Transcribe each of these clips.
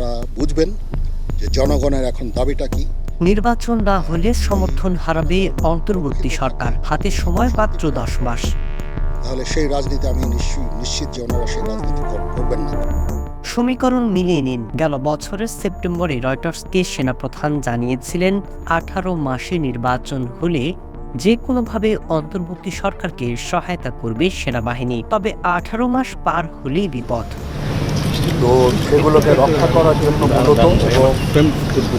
তারা বুঝবেন যে জনগণের এখন দাবিটা কি। নির্বাচন না হলে সমর্থন হারাবে অন্তর্বর্তী সরকার। হাতে সময় মাত্র দশ মাস। তাহলে সেই রাজনীতি আমি নিশ্চিত যে ওনারা সেই রাজনীতি করবেন না। সমীকরণ মিলিয়ে নিন। গেল বছরের সেপ্টেম্বরে রয়টার্সকে সেনাপ্রধান জানিয়েছিলেন আঠারো মাসে নির্বাচন হলে যে কোনোভাবে অন্তর্বর্তী সরকারকে সহায়তা করবে সেনাবাহিনী। তবে আঠারো মাস পার হলেই বিপদ। তো সেগুলোকে রক্ষা করার জন্য মূলত এবং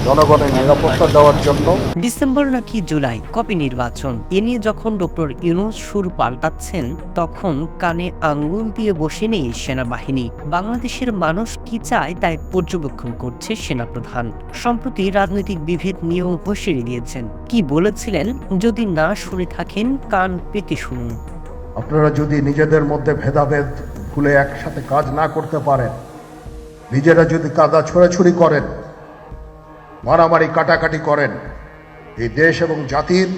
জনগণের নিরাপত্তা দেওয়ার জন্য। ডিসেম্বর নাকি জুলাই কবে নির্বাচন? এ নিয়ে যখন ডক্টর ইউনুস সুর পাল্টাচ্ছেন তখন কানে আঙ্গুল দিয়ে বসে নেই সেনাবাহিনী। বাংলাদেশের মানুষ কি চায় তাই পর্যবেক্ষণ করছে সেনাপ্রধান। সম্প্রতি রাজনৈতিক বিভেদ নিয়েও হুঁশিয়ারি দিয়েছেন। কি বলেছিলেন? যদি না শুনে থাকেন কান পেতে শুনুন। আপনারা যদি নিজেদের মধ্যে ভেদাভেদ খুলে একসাথে কাজ না করতে পারেন নিজেরা যদি কাদা ছোড়াছুড়ি করেন মারামারি কাটাকাটি করেন এই দেশ এবং জাতির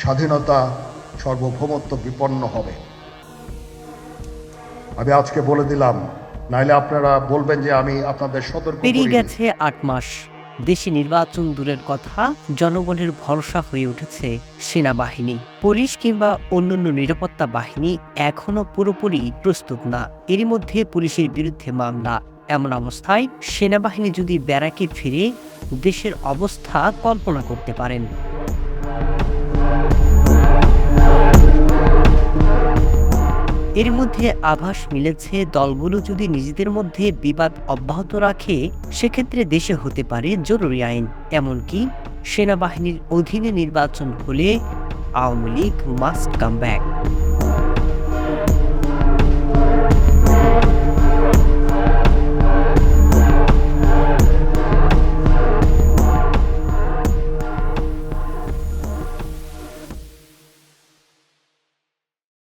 স্বাধীনতা সর্বভৌমত্ব বিপন্ন হবে। আমি আজকে বলে দিলাম নাইলে আপনারা বলবেন যে আমি আপনাদের সতর্ক পেরিয়ে গেছে আট মাস। দেশে নির্বাচন দূরের কথা, জনগণের ভরসা হয়ে উঠেছে সেনাবাহিনী। পুলিশ কিংবা অন্যান্য নিরাপত্তা বাহিনী এখনও পুরোপুরি প্রস্তুত না। এরই মধ্যে পুলিশের বিরুদ্ধে মামলা। এমন অবস্থায় সেনাবাহিনী যদি ব্যারাকে ফিরে, দেশের অবস্থা কল্পনা করতে পারেন। এর মধ্যে আভাস মিলেছে, দলগুলো যদি নিজেদের মধ্যে বিবাদ অব্যাহত রাখে, সেক্ষেত্রে দেশে হতে পারে জরুরি আইন। এমনকি সেনাবাহিনীর অধীনে নির্বাচন হলে Awami League must come back.